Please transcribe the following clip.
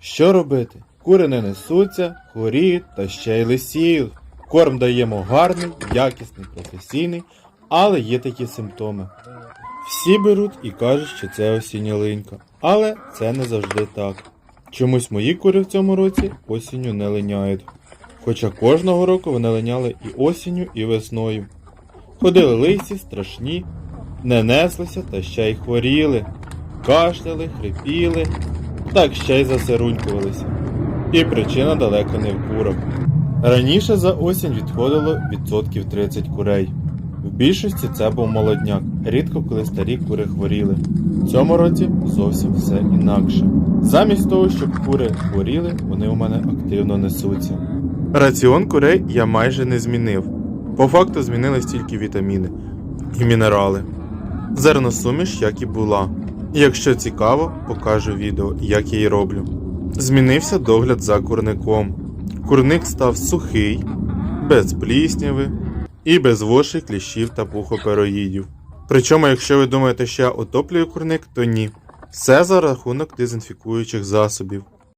Що робити? Кури не несуться, хворіють та ще й лисіють. Корм даємо гарний, якісний, професійний, але є такі симптоми. Всі беруть і кажуть, що це осіння линька, але це не завжди так. Чомусь мої кури в цьому році осінню не линяють. Хоча кожного року вони линяли і осінню, і весною. Ходили лисі, страшні, не неслися та ще й хворіли, кашляли, хрипіли, так ще й засерунькувалися. І причина далеко не в курах. Раніше за осінь відходило відсотків 30 курей. В більшості це був молодняк, рідко коли старі кури хворіли. В цьому році зовсім все інакше. Замість того, щоб кури хворіли, вони у мене активно несуться. Раціон курей я майже не змінив. По факту змінились тільки вітаміни і мінерали. Зерносуміш, як і була. Якщо цікаво, покажу відео, як я її роблю. Змінився догляд за курником. Курник став сухий, без плісняви і без вошей, кліщів та пухопероїдів. Причому, якщо ви думаєте, що я отоплюю курник, то ні. Все за рахунок дезінфікуючих засобів.